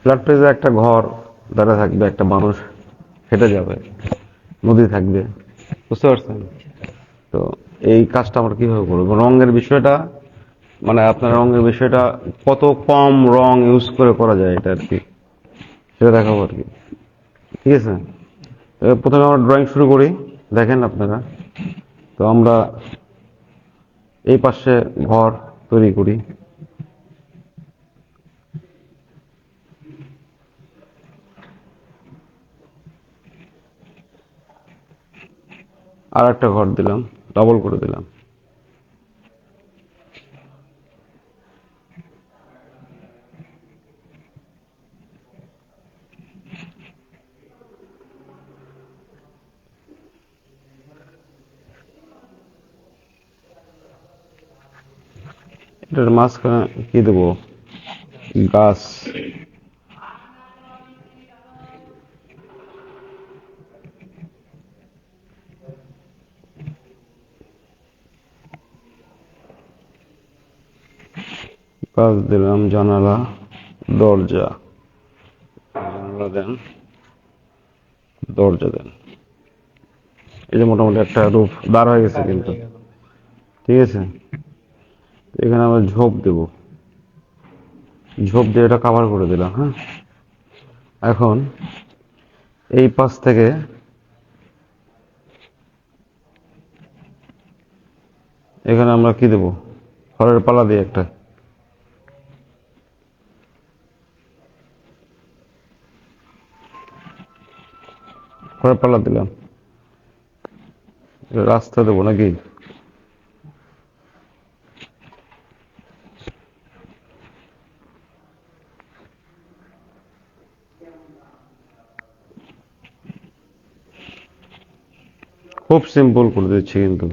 Flat পেজে একটা ঘর দাঁড়া থাকবে, একটা মানুষ হেঁটে যাবে, নদী থাকবে। বুঝতে পারছেন? তো এই কাজটা আমরা কীভাবে করব? রঙের বিষয়টা মানে আপনার রঙের বিষয়টা কত কম রং ইউজ করে করা যায় এটা আর কি, সেটা দেখাবো আর কি। ঠিক আছে? প্রথমে আমরা ড্রয়িং শুরু করি, দেখেন আপনারা। তো আমরা এই পাশে ঘর তৈরি করি। আর একটা ঘর দিলাম ডবল করে দিলাম। এটার মাঝখানে কি দেবো? গাছ। গাছ দিলাম, জানালা, দরজা। জানালা দেন। দরজা দেন। এই যে মোটামুটি একটা রূপ দাঁড় হয়ে গেছে কিন্তু। ঠিক আছে? এখানে আমরা ঝোপ দেব। ঝোপ দিয়ে এটা কাভার করে দিলাম হ্যাঁ? এখন এই পাশ থেকে এখানে আমরা কি দেব? খড়ের পালা দিয়ে একটা। খড়ের পালা দিলাম। রাস্তা দেবো নাকি? খুব সিম্পল করে দিচ্ছি কিন্তু।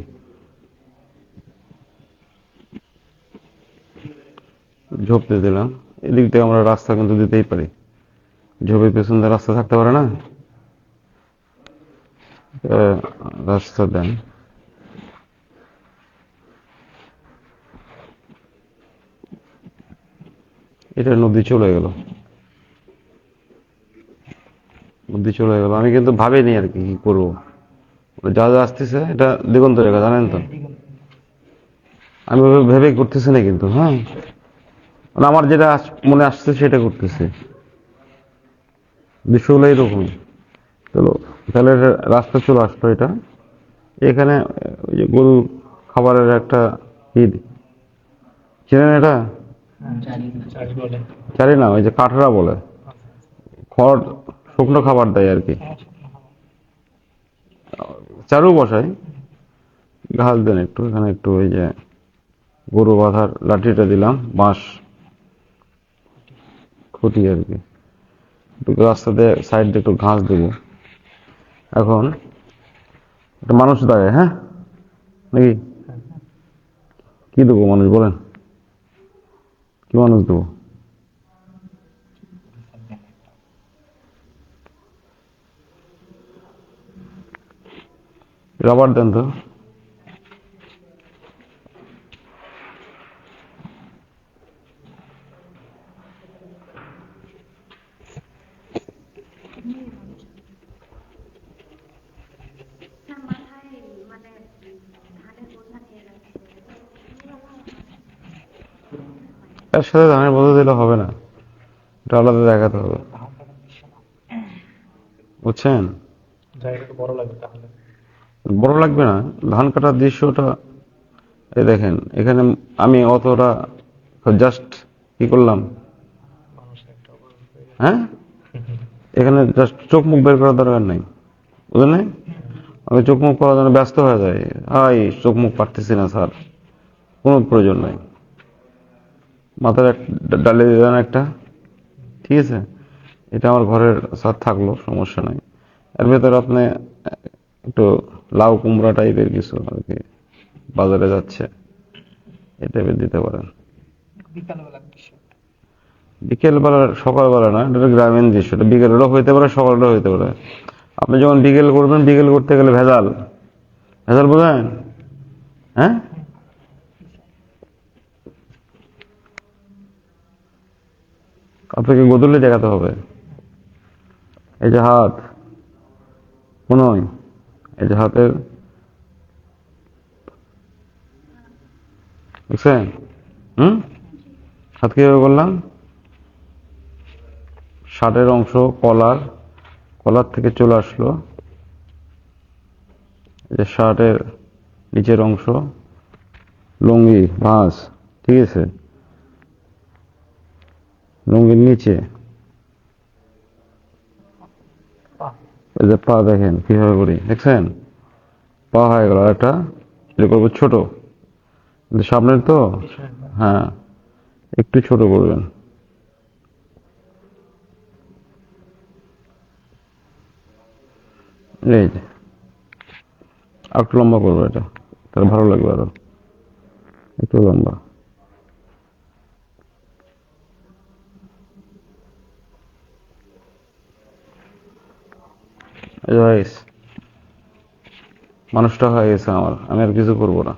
ঝোপ দিয়ে দিলাম। এদিক থেকে আমরা রাস্তা কিন্তু দিতেই পারি। ঝোপের পেছন রাস্তা থাকতে পারে না? রাস্তা দেন। এটা নদী চলে গেল। নদী চলে গেল। আমি কিন্তু ভাবিনি আর কি কি করব। যা যা আসতেছে, এটা দিগন্ত রেখা জানেন তো? আমি ভেবে করতেছি না কিন্তু হ্যাঁ? মানে আমার যেটা মনে আসছে সেটা করতেছি। বিষয়গুলো এইরকম চলো তাহলে এটা রাস্তা চলে আসলো এটা। এখানে ওই যে গরু খাবারের একটা ই চেনেন এটা? চারি জানি না। ওই যে কাঠরা বলে। খড় শুকনো খাবার দেয় আর কি। চারু বসাই। ঘাস দেন একটু এখানে একটু ওই যে গরু বাঁধার লাঠিটা দিলাম বাঁশ। খুঁটি আর কি। একটু রাস্তাতে সাইড দিয়ে একটু ঘাস দেবো। এখন একটা মানুষ দাঁড়ায় হ্যাঁ? নাকি? কি দেবো মানুষ, বলেন। কি মানুষ দেবো? রাবার দেন তো না মাথায় মানে ধানের বোঝা নিয়ে যাচ্ছে এর সাথে ধানের বোঝা দিলে হবে না। এটা আলাদা দেখাতে হবে। বুঝছেন? বড় লাগবে না। ধান কাটার দৃশ্যটা এই দেখেন এখানে আমি অতটা জাস্ট কি করলাম? হ্যাঁ? এখানে জাস্ট চোখ মুখ বের করার দরকার নেই। বুঝলেন? আমি চোখ মুখ করার জন্য ব্যস্ত হয়ে যায় হাই চোখ মুখ পারতেছি না স্যার। কোনো প্রয়োজন নাই। মাথার ডালে দিয়ে দেন একটা। ঠিক আছে? এটা আমার ঘরের সাথ থাকল সমস্যা নাই। এর ভেতরে আপনি একটু লাউ কুমড়া টাইপের কিছু আর কি বাজারে যাচ্ছে এই টাইপের দিতে পারেন। বিকেলবেলা সকালবেলা না এটা গ্রামীণ দৃশ্য। এটা বিকেলেরও হইতে পারে সকালেরও হইতে পারে। আপনি যখন বিকেল করবেন বিকেল করতে গেলে ভেজাল। ভেজাল বোঝেন? হ্যাঁ? আপনাকে গোদলে দেখাতে হবে। এই যে হাত নয় এই যে হাতের বুঝছেন হুম? হাত কীভাবে করলাম? শার্টের অংশ কলার কলার থেকে চলে আসলো। যে শার্টের নিচের অংশ, লুঙ্গি, ভাঁজ, ঠিক আছে? লুঙ্গির নিচে। এই যে পা দেখেন কীভাবে করি দেখছেন? পা হয়ে গেল একটা এটা করব ছোট। সামনের তো? হ্যাঁ একটু ছোট করবেন। এই যে আর একটু লম্বা করব এটা তাহলে ভালো লাগবে আরও। একটু লম্বা। Guys, মানুষটা হয়ে গেছে আমার। আমি আর কিছু করব না।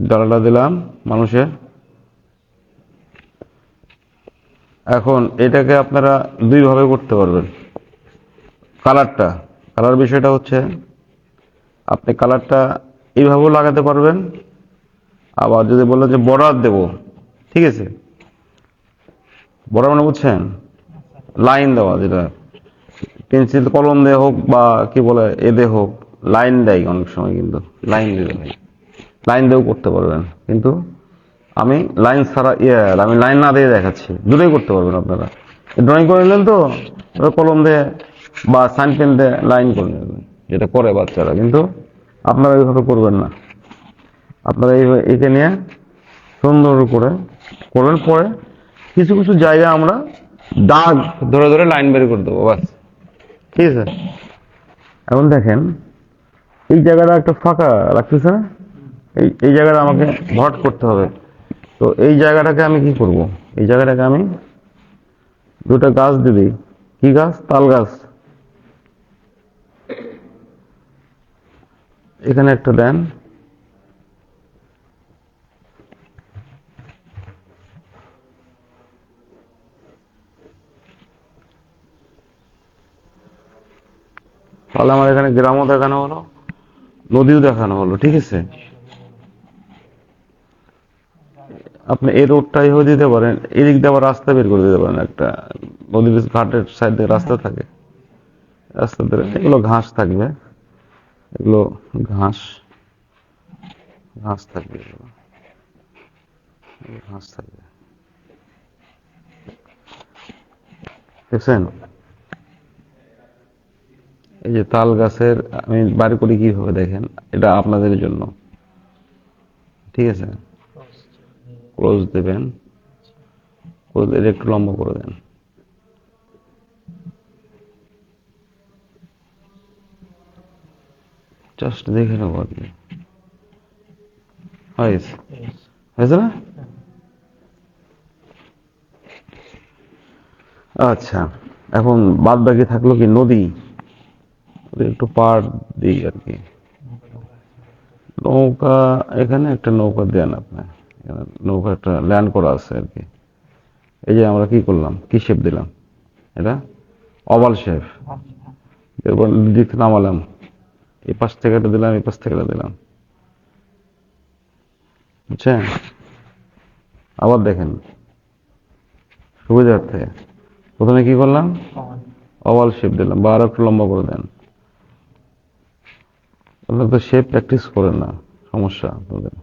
ডালাটা দিলাম মানুষের এখন এটাকে আপনারা দুইভাবে করতে পারবেন। কালারটা কালার বিষয়টা হচ্ছে আপনি কালারটা এইভাবেও লাগাতে পারবেন। আবার যদি বলেন যে বর্ডার দেব ঠিক আছে? বর্ডার মানে বুঝছেন? লাইন দেওয়া যেটা। পেন্সিল কলম দিয়ে হোক বা কি বলে এ দিয়ে হোক, লাইন দেয় অনেক সময় কিন্তু, লাইন দিতে লাইন দিয়েও করতে পারবেন। কিন্তু আমি লাইন ছাড়া ইয়ে আমি লাইন না দিয়ে দেখাচ্ছি। দুটোই করতে পারবেন আপনারা। ড্রয়িং করে নিলেন তো কলম দিয়ে বা সাইন পেন দিয়ে লাইন করে নেবেন। যেটা করে বাচ্চারা, কিন্তু আপনারা এইভাবে করবেন না। আপনারা এই একে নিয়ে সুন্দর করে করবেন পরে কিছু কিছু জায়গা আমরা দাগ ধরে ধরে লাইন বের করে দেবো, বাস। ঠিক আছে? এখন দেখেন, এই জায়গাটা একটা ফাঁকা রাখতেছে না? এই এই জায়গাটা আমাকে ভট করতে হবে। তো এই জায়গাটাকে আমি কি করব? এই জায়গাটাকে আমি দুটো গাছ দিবি কি গাছ? তাল গাছ। এখানে একটা দেন। তাহলে আমার এখানে গ্রামও দেখানো হলো, নদীও দেখানো হলো, ঠিক আছে? আপনি এই রোডটা এভাবে দিতে পারেন, এদিক দিয়ে আবার রাস্তা বের করে দিতে পারেন একটা, নদীর ঘাটের সাইড দিয়ে রাস্তা থাকে। রাস্তা ধরে এগুলো ঘাস থাকবে, এগুলো ঘাস ঘাস থাকবে ঘাস থাকবে। দেখছেন? এই যে তাল গাছের, আমি বাড়ি করি কীভাবে দেখেন? এটা আপনাদের জন্য। ঠিক আছে? ক্লোজ দেবেন। এটা একটু লম্বা করে দেন। জাস্ট দেখে নেব আর কি। হয়েছে। না? আচ্ছা এখন বাদ বাকি থাকল কি নদী? নদীর একটু পার দিই আর কি। নৌকা এখানে একটা নৌকা দেন আপনি। নৌকা একটা ল্যান্ড করা আছে আর কি। এই যে আমরা কি করলাম? কি শেপ দিলাম? এটা? অবাল শেপ এরপর দিক নামালাম। এই পাশ থেকে এটা দিলাম এই পাশ থেকে এটা দিলাম। বুঝছেন? আবার দেখেন। সুবিধার্থে। প্রথমে কি করলাম. ওভাল শেপ দিলাম। বা আরও একটু লম্বা করে দেন। আপনারা তো শেপ প্র্যাকটিস করেন না সমস্যা আপনাদের।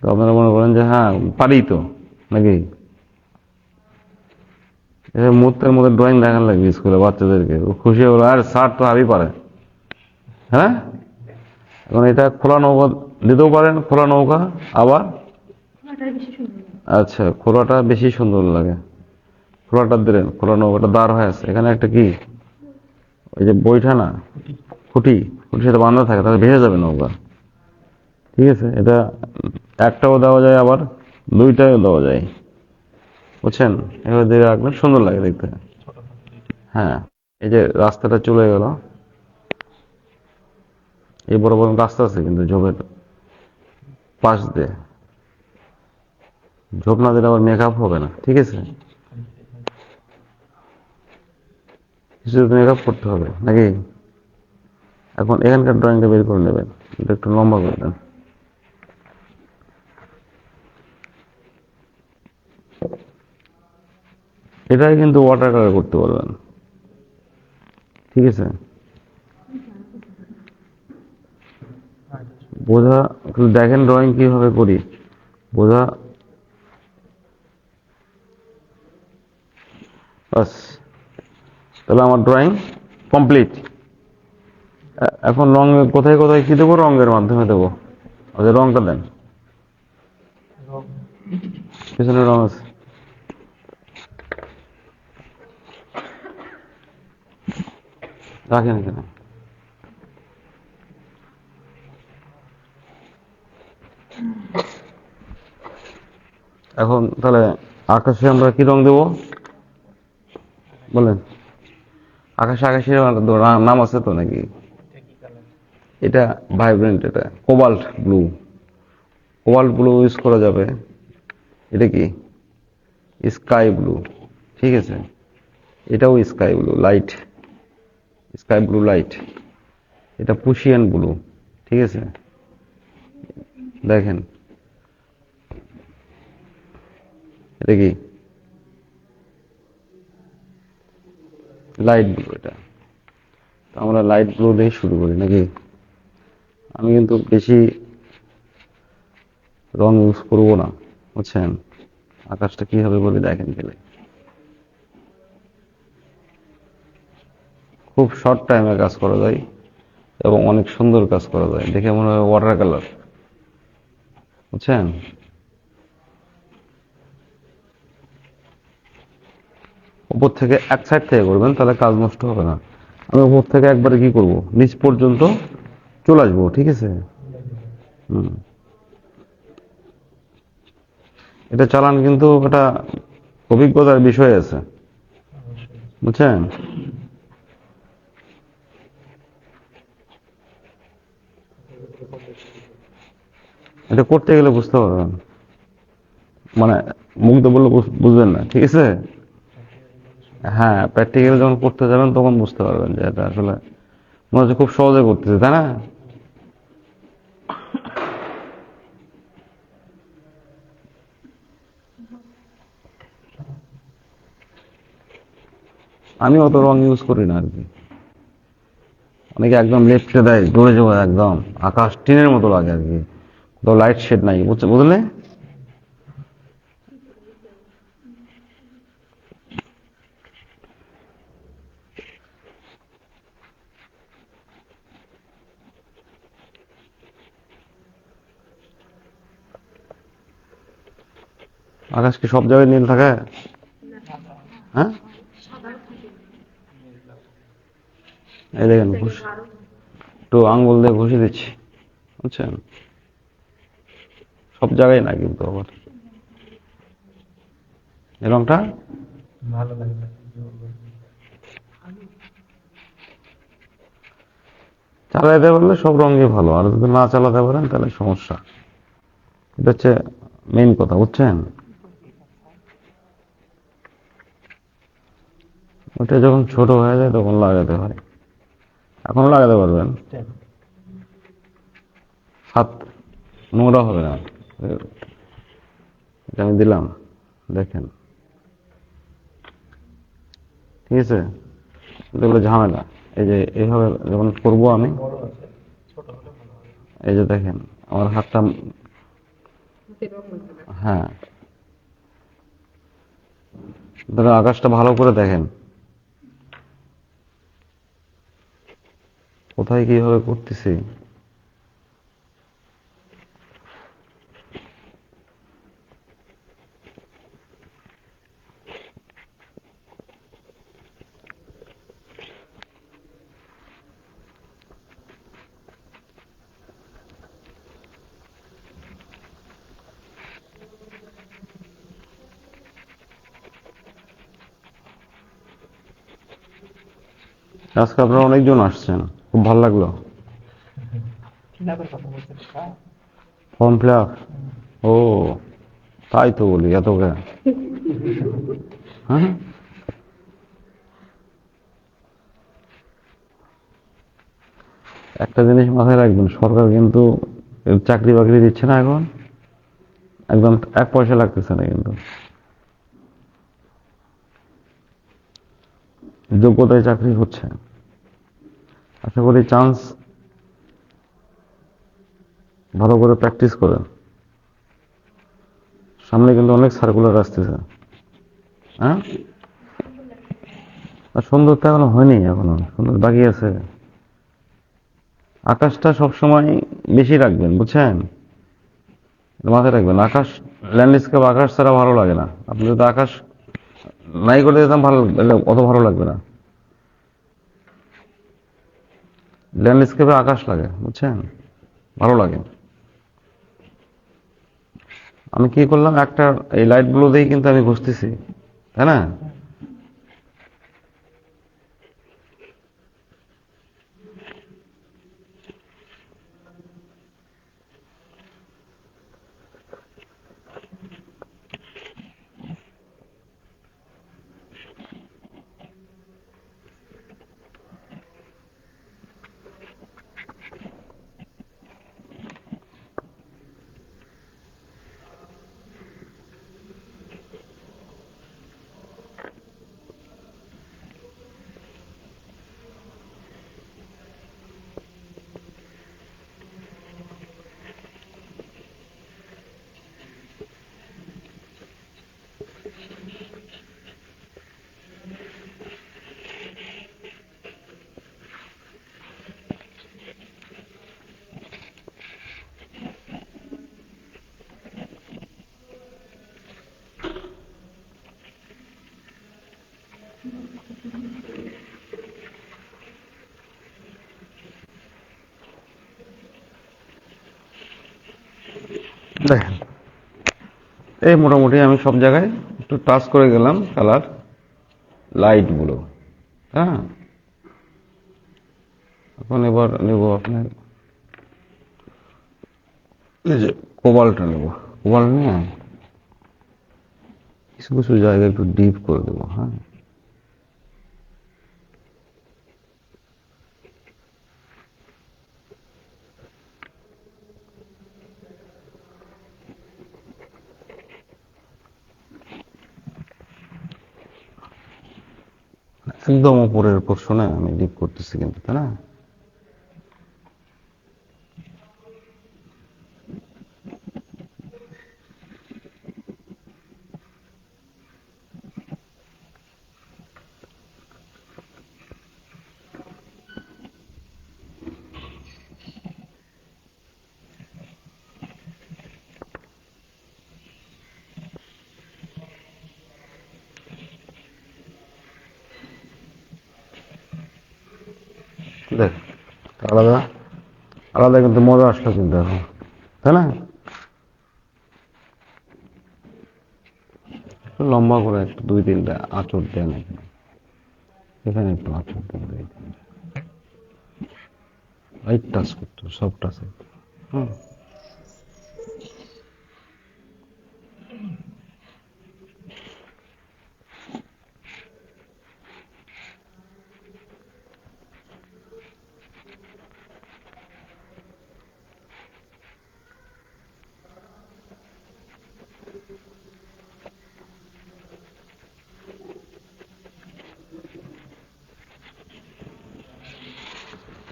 তো আপনারা মনে করেন যে হ্যাঁ পারি তো নাকি? মুহূর্তের মধ্যে ড্রয়িং দেখান লাগবে স্কুলে বাচ্চাদেরকে। ও খুশি হলো আর স্যার তো হাবি পারে। হ্যাঁ? এখন এটা খোলা নৌকা দিতেও পারেন খোলা নৌকা আবার? আচ্ছা খোলাটা বেশি সুন্দর লাগে। খোলাটা দিলেন খোলা নৌকাটা দাঁড় হয়ে আছে। এখানে একটা কি? ওই যে বইটা না খুঁটি। সাথে বাঁধা থাকে, তাহলে ভেসে যাবে নৌকা। ঠিক আছে? এটা একটাও দেওয়া যায়, আবার দুইটাও দেওয়া যায়। বুঝছেন? এবার দিয়ে রাখবেন, সুন্দর লাগে দেখতে। হ্যাঁ এই যে রাস্তাটা চলে গেল। এই বড় বড় রাস্তা আছে কিন্তু ঝোপের পাশ দিয়ে। ঝোপ না দিলে আবার মেকআপ হবে না, ঠিক আছে? কিছু মেকআপ করতে হবে, নাকি? এখন এখানকার ড্রয়িংটা বের করে নেবেন। এটা একটু লম্বা করে দেন। এটাই কিন্তু ওয়াটার কালার করতে পারবেন ঠিক আছে? বোঝা দেখেন ড্রয়িং কীভাবে করি। বোঝা বাস তাহলে আমার ড্রয়িং কমপ্লিট এখন রং কোথায় কোথায় কি দেবো? রঙের মাধ্যমে দেবো। আচ্ছা রংটা দেন। পিছনে রং আছে। রাখেন এখানে। তাহলে আকাশে আমরা কি রং দেব? বলেন। আকাশে আকাশের নাম আছে তো নাকি? এটা ভাইব্রেন্ট এটা cobalt blue cobalt blue use করা যাবে। এটা কি? স্কাই ব্লু ঠিক আছে? এটাও sky blue light sky blue light এটা পুশিয়ান ব্লু ঠিক আছে? দেখেন। এটা কি? লাইট ব্লু এটা। তো আমরা লাইট ব্লু দিয়ে শুরু করি নাকি? আমি কিন্তু বেশি রং ইউজ করব না, বুঝছেন? আকাশটা কি হবে বলে দেখেন গেলে খুব শর্ট টাইমে কাজ করা যায় এবং অনেক সুন্দর কাজ করা যায়। দেখে মনে হয় ওয়াটার কালার বুঝছেন? উপর থেকে এক সাইড থেকে করবেন, তাহলে কাজ নষ্ট হবে না। আমি উপর থেকে একবারে কি করব? নিচ পর্যন্ত চলে আসব, ঠিক আছে? এটা চালান কিন্তু একটা অভিজ্ঞতার বিষয় আছে, বুঝছেন? এটা করতে গেলে বুঝতে পারবেন। মানে দিয়ে বললে বুঝ- বুঝবেন না, ঠিক আছে? হ্যাঁ প্র্যাকটিক্যাল যখন করতে যাবেন তখন বুঝতে পারবেন যে এটা আসলে মনে হচ্ছে খুব সহজে করতেছে, তাই না? আমি অত রং ইউজ করি না আর কি অনেকে একদম লেফটে দেয় দৌড়ে যাব একদম, আকাশ টিনের মতো লাগে আর কি তো লাইট শেড নাই বুঝছে বুঝলে? আকাশ কি সব জায়গায় নীল থাকে? হ্যাঁ? এই দেখেন ঘুষ। একটু আঙ্গুল দিয়ে ঘষে দিচ্ছি বুঝছেন? সব জায়গায় না কিন্তু আবার। এই রংটা? ভালো লাগে চালাইতে পারলে সব রঙই ভালো আর যদি না চালাতে পারেন তাহলে সমস্যা। এটা হচ্ছে মেইন কথা বুঝছেন? ওটা যখন ছোট হয়ে যায় তখন লাগাতে হয়। এখন লাগাতে পারবেন? হাত নোংরা হবে না। এটা আমি দিলাম, দেখেন। ঠিক আছে? এগুলো ঝামেলা। এই যে এইভাবে যখন করব আমি, এই যে দেখেন, আমার হাতটা হ্যাঁ। আকাশটা ভালো করে দেখেন। কোথায় কীভাবে করতেছি? আজকে আপনারা অনেকজন আসছেন। খুব ভালো লাগল। ফর্ম ফিল আপ ও, তাই তো বলি, এত হ্যাঁ? একটা জিনিস মাথায় রাখবেন, সরকার কিন্তু চাকরি বাকরি দিচ্ছে না এখন। একদম এক পয়সা লাগতেছে না কিন্তু। যোগ্যতায় চাকরি হচ্ছে। আশা করি চান্স ভালো করে প্র্যাকটিস করেন। সামনে কিন্তু অনেক সার্কুলার আসতেছে। হ্যাঁ? আর সুন্দর তো এখনও হয়নি এখনও। সুন্দর বাকি আছে। আকাশটা সবসময় বেশি রাখবেন, বুঝছেন? মাথায় রাখবেন। আকাশ ল্যান্ডস্কেপ আকাশ ছাড়া ভালো লাগে না। আপনি যদি আকাশ নাই করে দিতাম ভালো অত ভালো লাগবে না। ল্যান্ডস্কেপে আকাশ লাগে, বুঝছেন? ভালো লাগে। আমি কি করলাম? একটা এই লাইট লাইটগুলো দিয়েই কিন্তু আমি ঘুষতেছি তাই না দেখেন এই মোটামুটি আমি সব জায়গায় একটু টাচ করে গেলাম কালার লাইটগুলো হ্যাঁ? এখন এবার নেব আপনার এই যে কোবালটা নেব। কোবাল নিয়ে কিছু কিছু জায়গায় একটু ডিপ করে দেবো হ্যাঁ? একদম উপরের পোর্শনে আমি ডিপ করতেছি কিন্তু তাই না? দেখ, আলাদা আলাদা কিন্তু মজা আসলো কিন্তু এখন, তাই না? লম্বা করে একটু দুই তিনটা আঁচড় দেন এখানে এখানে একটু আঁচড় দেন দুই তিনটা টাচ হুম।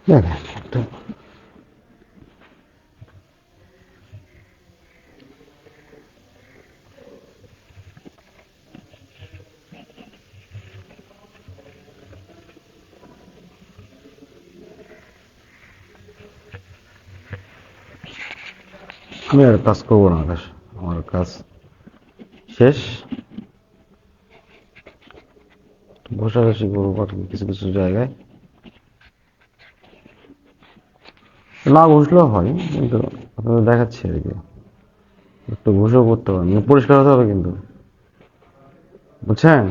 দেখেন একটু আমি আর কাজ করবো না আকাশ আমার কাজ শেষ ঘষাঘষি করবো আর কি কিছু কিছু জায়গায় না ঘুষলেও হয়, কিন্তু আপনাদের দেখাচ্ছি আর কি। একটু ঘুষেও করতে পারেন। মানে পরিষ্কার হতে হবে কিন্তু। বুঝছেন?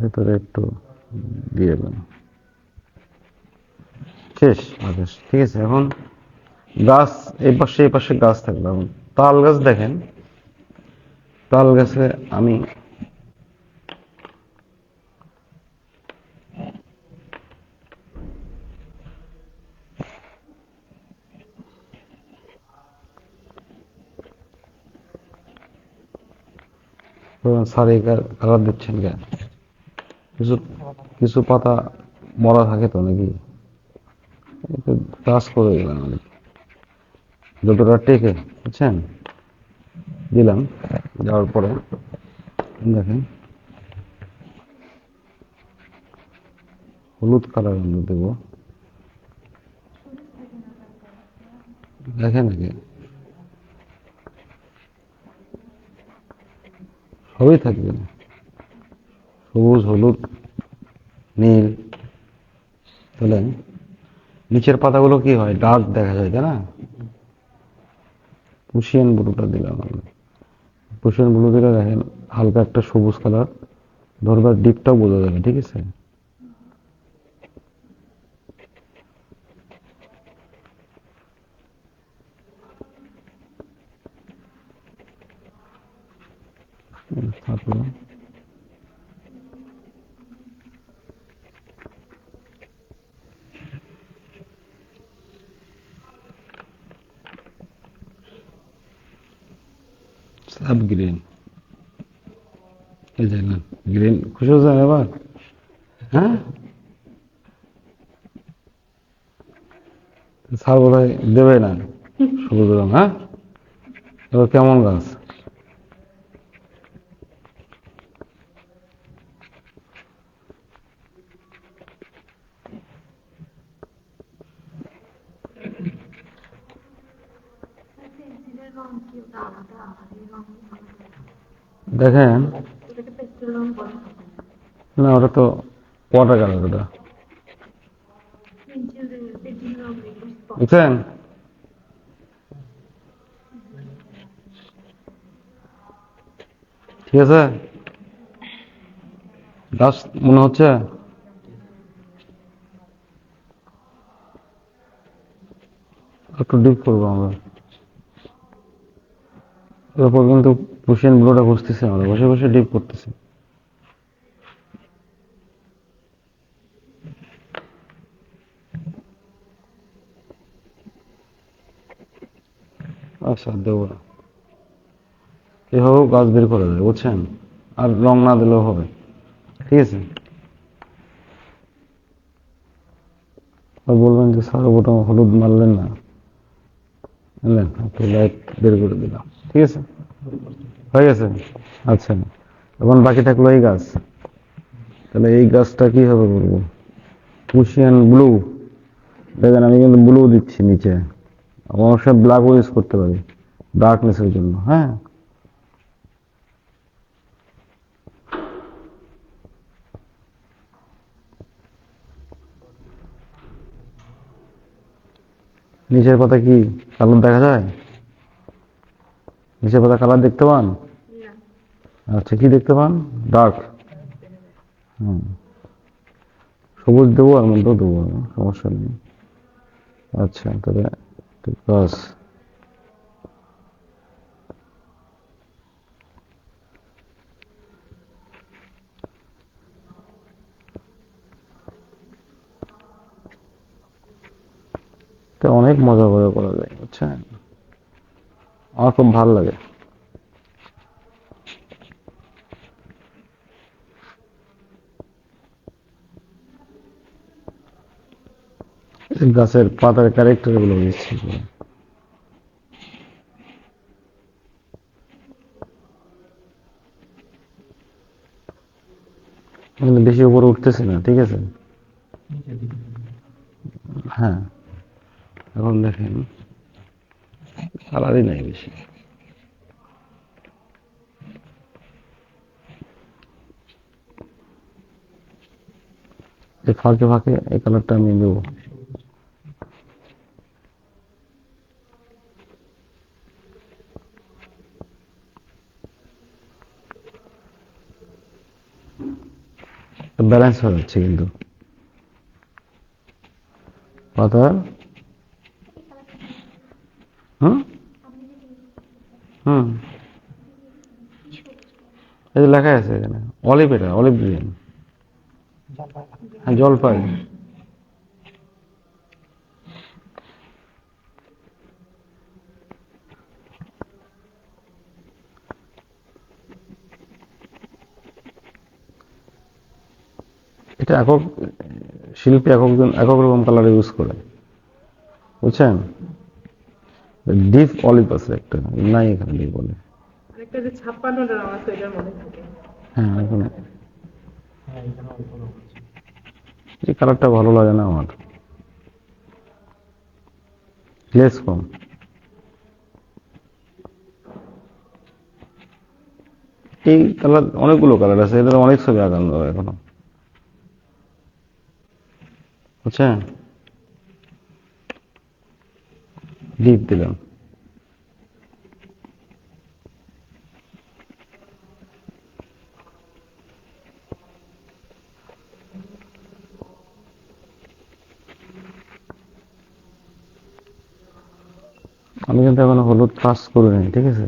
ভেতরে একটু দিয়ে দেবেন শেষ আদেশ ঠিক আছে, এখন গাছ, এই পাশে এই পাশে গাছ থাকবে। এখন তাল গাছ দেখেন। তাল গাছে আমি কালার দিচ্ছেন কেন? কিছু কিছু পাতা মরা থাকে তো নাকি? টাচ করে গেলাম আর। যতটা টেকে, বুঝছেন? দিলাম, দেওয়ার পরে, দেখেন। হলুদ কালার আমরা দেবো। দেখেন নাকি সবই থাকবে না। সবুজ, হলুদ, নীল। তাহলে নিচের পাতাগুলো কি হয়? ডার্ক দেখা যায়, তাই না? পুশিয়ান ব্লুটা দিলাম পুষিয়ান পুশিয়ান ব্লু দিলে দেখেন হালকা একটা সবুজ কালার। ধরবার ডিপটাও বোঝা যাবে, ঠিক আছে হুম, তারপরে সাব গ্রিন এই যে না গ্রিন খুশি হয়েছেন এবার হ্যাঁ স্যার বোধ হয় দেবে না সবুজ রং হ্যাঁ এবার কেমন গাছ পেন্সিলের রং কি ওটা আলাদা আর এই রং আলাদা দেখেন। না, ওটা তো ওয়াটার কালার ওটা। বুঝছেন? ঠিক আছে? গাছ মনে হচ্ছে? একটু ডিপ করব আমরা। এরপর কিন্তু পুষিয়ান ব্লুটা খুঁজতেছি আমরা বসে বসে ডিপ করতেছি। আচ্ছা দেবো না। এভাবেও গাছ বের করা যায় বুঝছেন? আর রং না দিলেও হবে। ঠিক আছে? আর বলবেন যে, স্যার, ওটা হলুদ মারলেন না। বুঝলেন একটু লাইট বের করে দিলাম। ঠিক আছে? হয়ে গেছে? আচ্ছা। এখন বাকি থাকল এই গাছ। তাহলে এই গাছটা কি হবে বলব? পুশিয়ান ব্লু দেখেন, আমি কিন্তু ব্লু দিচ্ছি নিচে। অবশ্যই ব্ল্যাকও ইউজ করতে পারি। ডার্কনেসের জন্য হ্যাঁ? নিচের পাতা কি কালার দেখা যায়? নিচের পাতা কালার দেখতে পান? আচ্ছা কি দেখতে পান? ডার্ক। হুম। সবুজ দেবো আর মধ্যেও দেবো সমস্যা নেই। আচ্ছা তবে বাস। এটা অনেক মজা করে করা যায় বুঝছেন? আমার খুব ভালো লাগে। গাছের পাতার ক্যারেক্টারগুলো দিচ্ছি বেশি উপরে উঠতেছে না ঠিক আছে? হ্যাঁ। এখন দেখেন কালারই নাই বেশি। ফাঁকে ফাঁকে এই কালারটা আমি দেবো। ব্যালেন্স হয়ে যাচ্ছে কিন্তু। পাতা হুম। এই লেখা আছে এখানে অলিভ এটা অলিভ গ্রিন হ্যাঁ জলপাই। এটা একক, শিল্পী একক একক রকম কালার ইউজ করে। বুঝছেন? ডিপ অলিভ আছে একটা নাই এখানে ডিপ অলিভ আরেকটা যে ছাপ্পান্নটা রং আছে এটার মধ্যে থাকে। হ্যাঁ এখানে। এই কালারটা ভালো লাগে না আমার। লেস কম। এই কালার অনেকগুলো কালার আছে এদের অনেক ছবি আঁকানো যাবে এখনও। বুঝছেন ডিপ দিলাম। আমি কিন্তু এখন হলুদ কাজ করিনি ঠিক আছে?